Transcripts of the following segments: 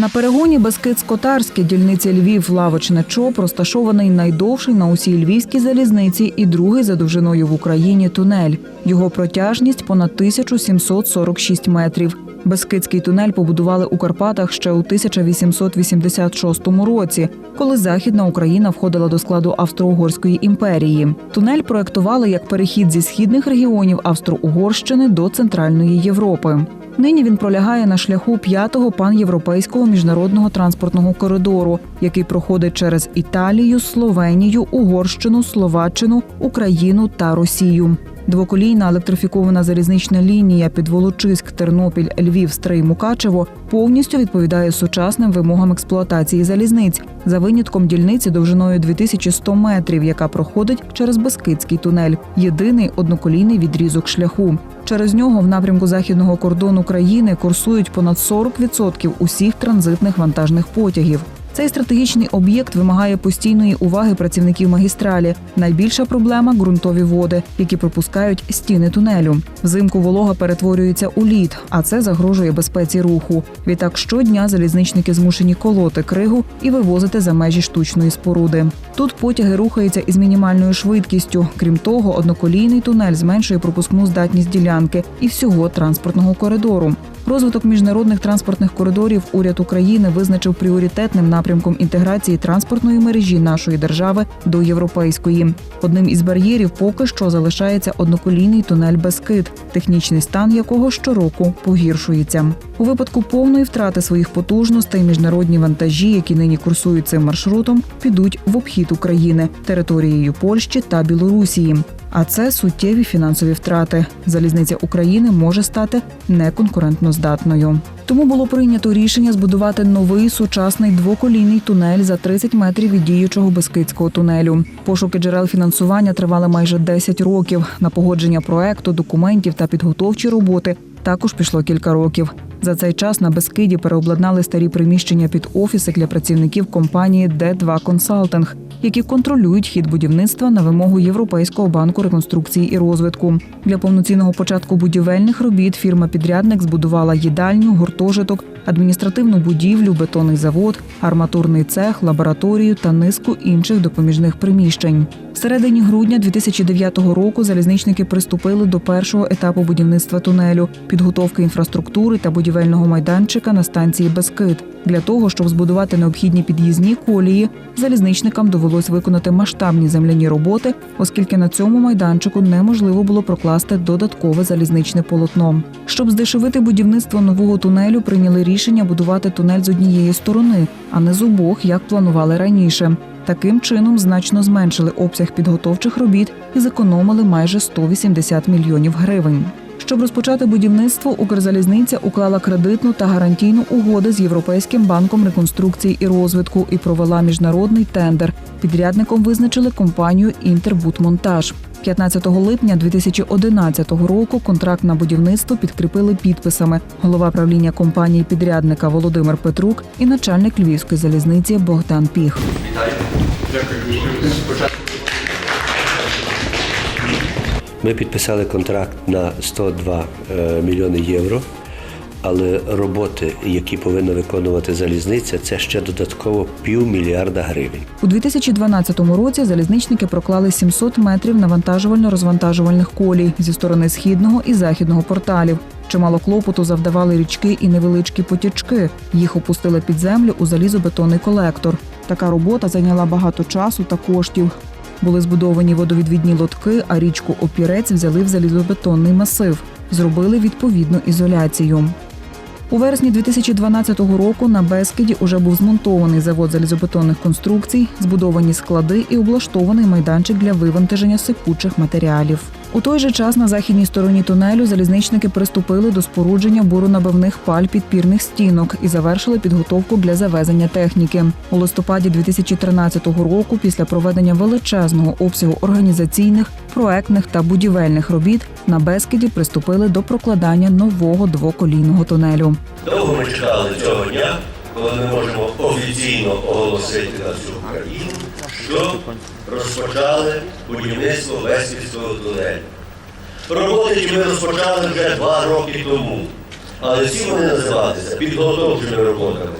На перегоні Бескид-Скотарське дільниці Львів Лавочне ЧОП розташований найдовший на усій львівській залізниці і другий за довжиною в Україні тунель. Його протяжність понад 1746 метрів. Бескидський тунель побудували у Карпатах ще у 1886 році, коли Західна Україна входила до складу Австро-Угорської імперії. Тунель проектували як перехід зі східних регіонів Австро-Угорщини до Центральної Європи. Нині він пролягає на шляху п'ятого панєвропейського міжнародного транспортного коридору, який проходить через Італію, Словенію, Угорщину, Словаччину, Україну та Росію. Двоколійна електрифікована залізнична лінія під Волочиськ, Тернопіль, Львів, Стрий, Мукачево повністю відповідає сучасним вимогам експлуатації залізниць за винятком дільниці довжиною 2100 метрів, яка проходить через Бескидський тунель. Єдиний одноколійний відрізок шляху. Через нього в напрямку західного кордону країни курсують понад 40% усіх транзитних вантажних потягів. Цей стратегічний об'єкт вимагає постійної уваги працівників магістралі. Найбільша проблема ґрунтові води, які пропускають стіни тунелю. Взимку волога перетворюється у лід, а це загрожує безпеці руху. Відтак щодня залізничники змушені колоти кригу і вивозити за межі штучної споруди. Тут потяги рухаються із мінімальною швидкістю. Крім того, одноколійний тунель зменшує пропускну здатність ділянки і всього транспортного коридору. Розвиток міжнародних транспортних коридорів уряд України визначив пріоритетним напрямком інтеграції транспортної мережі нашої держави до європейської. Одним із бар'єрів поки що залишається одноколійний тунель Бескид, технічний стан якого щороку погіршується. У випадку повної втрати своїх потужностей міжнародні вантажі, які нині курсують цим маршрутом, підуть в обхід України територією Польщі та Білорусії. А це суттєві фінансові втрати. Залізниця України може стати неконкурентноздатною. Тому було прийнято рішення збудувати новий сучасний двоколійний тунель за 30 метрів від діючого Бескидського тунелю. Пошуки джерел фінансування тривали майже 10 років. На погодження проекту, документів та підготовчі роботи також пішло кілька років. За цей час на Бескиді переобладнали старі приміщення під офіси для працівників компанії Д2 Консалтинг, які контролюють хід будівництва на вимогу Європейського банку реконструкції і розвитку. Для повноцінного початку будівельних робіт фірма-підрядник збудувала їдальню, гуртожиток, адміністративну будівлю, бетонний завод, арматурний цех, лабораторію та низку інших допоміжних приміщень. В середині грудня 2009 року залізничники приступили до першого етапу будівництва тунелю, підготовки інфраструктури та будівельного майданчика на станції Бескид. Для того, щоб збудувати необхідні під'їзні колії, залізничникам довелось виконати масштабні земляні роботи, оскільки на цьому майданчику неможливо було прокласти додаткове залізничне полотно. Щоб здешевити будівництво нового тунелю, прийняли рішення будувати тунель з однієї сторони, а не з обох, як планували раніше. Таким чином значно зменшили обсяг підготовчих робіт і зекономили майже 180 мільйонів гривень. Щоб розпочати будівництво, Укрзалізниця уклала кредитну та гарантійну угоди з Європейським банком реконструкції і розвитку і провела міжнародний тендер. Підрядником визначили компанію Інтербутмонтаж. 15 липня 2011 року контракт на будівництво підкріпили підписами голова правління компанії підрядника Володимир Петрук і начальник Львівської залізниці Богдан Піх. Ми підписали контракт на 102 е, мільйони євро, але роботи, які повинна виконувати залізниця, це ще додатково півмільярда гривень. У 2012 році залізничники проклали 700 метрів навантажувально-розвантажувальних колій зі сторони східного і західного порталів. Чимало клопоту завдавали річки і невеличкі потічки. Їх опустили під землю у залізобетонний колектор. Така робота зайняла багато часу та коштів. Були збудовані водовідвідні лотки, а річку Опірець взяли в залізобетонний масив. Зробили відповідну ізоляцію. У вересні 2012 року на Бескиді уже був змонтований завод залізобетонних конструкцій, збудовані склади і облаштований майданчик для вивантаження сипучих матеріалів. У той же час на західній стороні тунелю залізничники приступили до спорудження буронабивних паль підпірних стінок і завершили підготовку для завезення техніки. У листопаді 2013 року, після проведення величезного обсягу організаційних, проектних та будівельних робіт, на Бескиді приступили до прокладання нового двоколійного тунелю. Довго ми чекали цього дня, коли ми можемо офіційно оголосити на всю країну, що розпочали будівництво Весвітського тунелю. Роботи ми розпочали вже два роки тому, але всі вони називалися підготовчими роботами.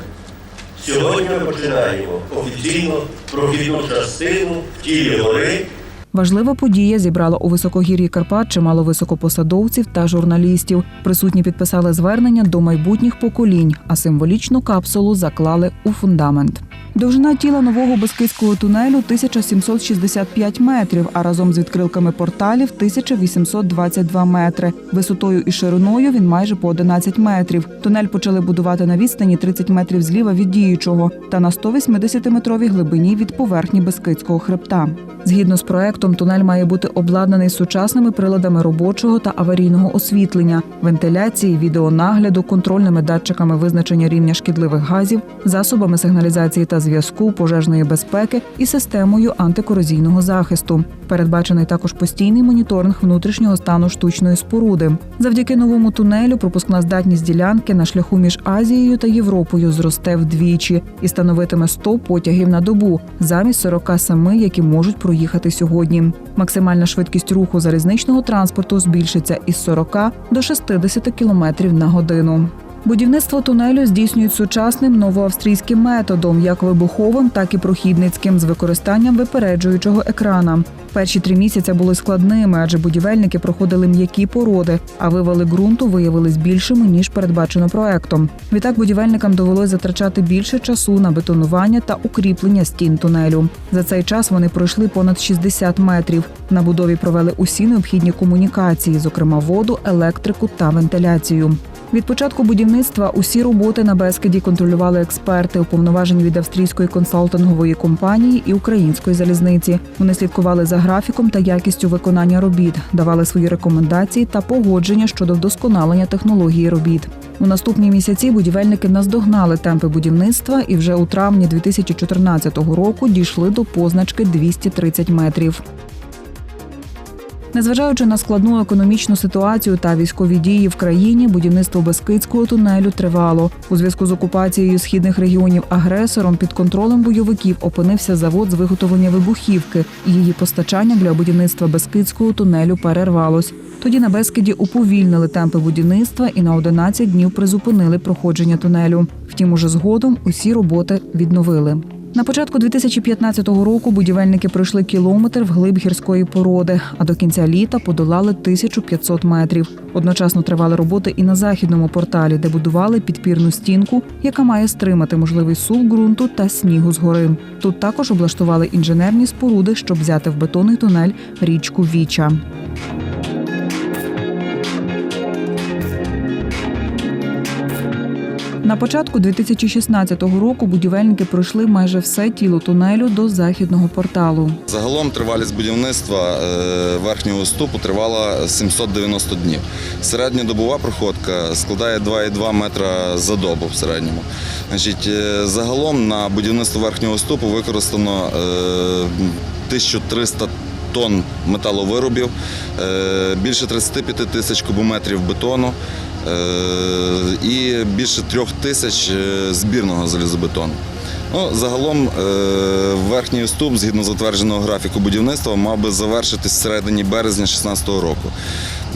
Сьогодні ми починаємо офіційно прохідну частину в тілі гори Важлива подія зібрала у високогір'ї Карпат чимало високопосадовців та журналістів. Присутні підписали звернення до майбутніх поколінь, а символічну капсулу заклали у фундамент. Довжина тіла нового Бескидського тунелю 1765 метрів, а разом з відкрилками порталів 1822 метри. Висотою і шириною він майже по 11 метрів. Тунель почали будувати на відстані 30 метрів зліва від діючого та на 180-метровій глибині від поверхні Бескидського хребта. Згідно з проектом, тунель має бути обладнаний сучасними приладами робочого та аварійного освітлення, вентиляції, відеонагляду, контрольними датчиками визначення рівня шкідливих газів, засобами сигналізації та зв'язку, пожежної безпеки і системою антикорозійного захисту. Передбачений також постійний моніторинг внутрішнього стану штучної споруди. Завдяки новому тунелю пропускна здатність ділянки на шляху між Азією та Європою зросте вдвічі і становитиме 100 потягів на добу замість 47, які можуть проїхати сьогодні. Максимальна швидкість руху залізничного транспорту збільшиться із 40 до 60 км на годину. Будівництво тунелю здійснюють сучасним новоавстрійським методом, як вибуховим, так і прохідницьким, з використанням випереджуючого екрана. Перші три місяці були складними, адже будівельники проходили м'які породи, а вивали ґрунту виявились більшими ніж передбачено проектом. Відтак будівельникам довелось затрачати більше часу на бетонування та укріплення стін тунелю. За цей час вони пройшли понад 60 метрів. На будові провели усі необхідні комунікації, зокрема воду, електрику та вентиляцію. Від початку будівництва усі роботи на Бескиді контролювали експерти, уповноважені від австрійської консалтингової компанії і української залізниці. Вони слідкували за графіком та якістю виконання робіт, давали свої рекомендації та погодження щодо вдосконалення технології робіт. У наступні місяці будівельники наздогнали темпи будівництва і вже у травні 2014 року дійшли до позначки 230 метрів. Незважаючи на складну економічну ситуацію та військові дії в країні, будівництво Бескидського тунелю тривало. У зв'язку з окупацією східних регіонів агресором під контролем бойовиків опинився завод з виготовлення вибухівки, її постачання для будівництва Бескидського тунелю перервалось. Тоді на Бескиді уповільнили темпи будівництва і на 11 днів призупинили проходження тунелю. Втім, уже згодом усі роботи відновили. На початку 2015 року будівельники пройшли кілометр вглиб гірської породи, а до кінця літа подолали 1500 метрів. Одночасно тривали роботи і на західному порталі, де будували підпірну стінку, яка має стримати можливий сув ґрунту та снігу згори. Тут також облаштували інженерні споруди, щоб взяти в бетонний тунель річку Віча. На початку 2016 року будівельники пройшли майже все тіло тунелю до західного порталу. Загалом тривалість будівництва е, верхнього ступу тривала 790 днів. Середньодобова проходка складає 2,2 метра за добу в середньому. Е, загалом на будівництво верхнього ступу використано е, 1300 тонн металовиробів, е, більше 35 тисяч кубометрів бетону е, і більше трьох тисяч е, збірного залізобетону. Ну, загалом е, верхній уступ, згідно затвердженого графіку будівництва, мав би завершитись в середині березня 2016 року.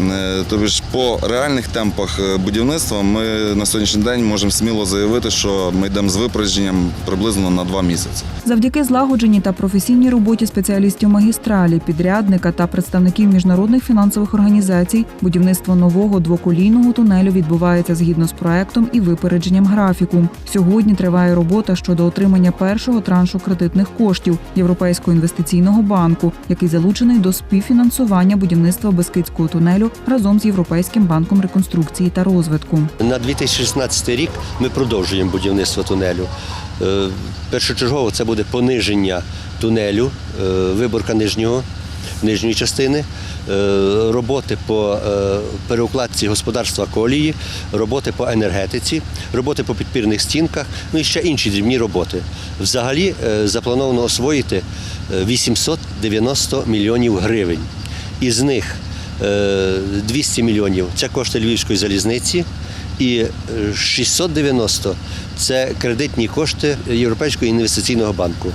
Е, Тобто ж по реальних темпах е, будівництва ми на сьогоднішній день можемо сміло заявити, що ми йдемо з випередженням приблизно на два місяці. Завдяки злагодженій та професійній роботі спеціалістів магістралі, підрядника та представників міжнародних фінансових організацій, будівництво нового двоколійного тунелю відбувається згідно з проектом і випередженням графіку. Сьогодні триває робота щодо отримання першого траншу кредитних коштів Європейського інвестиційного банку, який залучений до співфінансування будівництва Бескидського тунелю разом з Європейським банком реконструкції та розвитку. На 2016 рік ми продовжуємо будівництво тунелю. Е, Першочергово це буде пониження тунелю, е, виборка нижнього, нижньої частини, е, роботи по е, переукладці господарства колії, роботи по енергетиці, роботи по підпірних стінках, ну і ще інші дрібні роботи. Взагалі е, заплановано освоїти е, 890 мільйонів гривень. Із них е, 200 мільйонів це кошти Львівської залізниці, і е, 690 це кредитні кошти Європейського інвестиційного банку.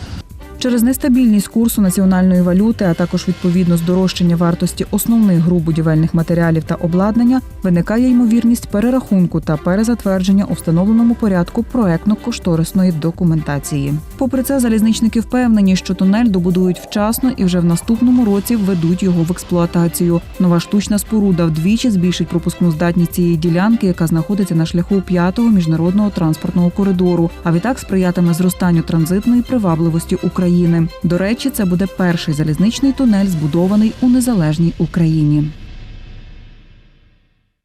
Через нестабільність курсу національної валюти, а також відповідно здорожчання вартості основних груп будівельних матеріалів та обладнання, виникає ймовірність перерахунку та перезатвердження у встановленому порядку проектно-кошторисної документації. Попри це, залізничники впевнені, що тунель добудують вчасно і вже в наступному році введуть його в експлуатацію. Нова штучна споруда вдвічі збільшить пропускну здатність цієї ділянки, яка знаходиться на шляху п'ятого міжнародного транспортного коридору. А відтак сприятиме зростанню транзитної привабливості України. До речі, це буде перший залізничний тунель, збудований у незалежній Україні.